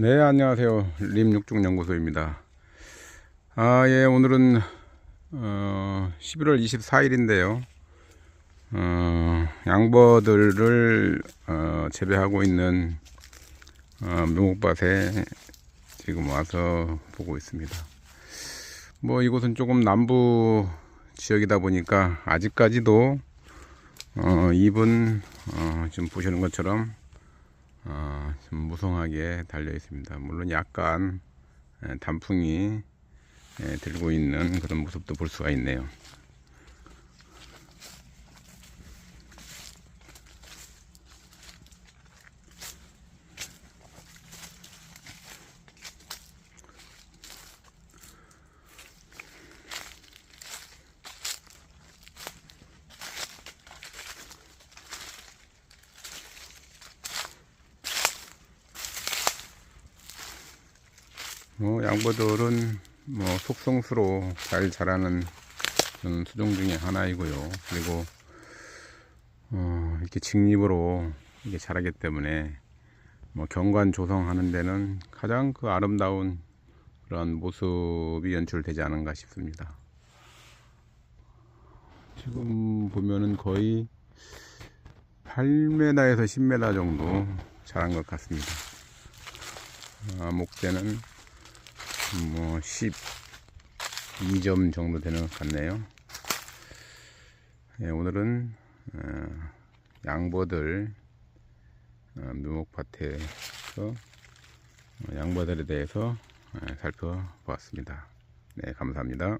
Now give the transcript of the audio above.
네, 안녕하세요. 림육중연구소입니다. 아, 예, 오늘은, 어, 11월 24일인데요. 어, 양버들을, 어, 재배하고 있는, 어, 묘목밭에 지금 와서 보고 있습니다. 뭐, 이곳은 조금 남부 지역이다 보니까 아직까지도, 어, 잎은, 어, 지금 보시는 것처럼 어, 좀 무성하게 달려 있습니다. 물론 약간 에, 단풍이 에, 들고 있는 그런 모습도 볼 수가 있네요. 뭐 양버들은 뭐 속성수로 잘 자라는 수종 중에 하나이고요. 그리고 어, 이렇게 직립으로 이렇게 자라기 때문에 뭐 경관 조성하는 데는 가장 그 아름다운 그런 모습이 연출되지 않은가 싶습니다. 지금 보면은 거의 8m에서 10m 정도 자란 것 같습니다. 아, 목대는 뭐 12점 정도 되는 것 같네요. 예, 오늘은 어, 양버들 어, 묘목밭에서 어, 양버들에 대해서 어, 살펴보았습니다. 네, 감사합니다.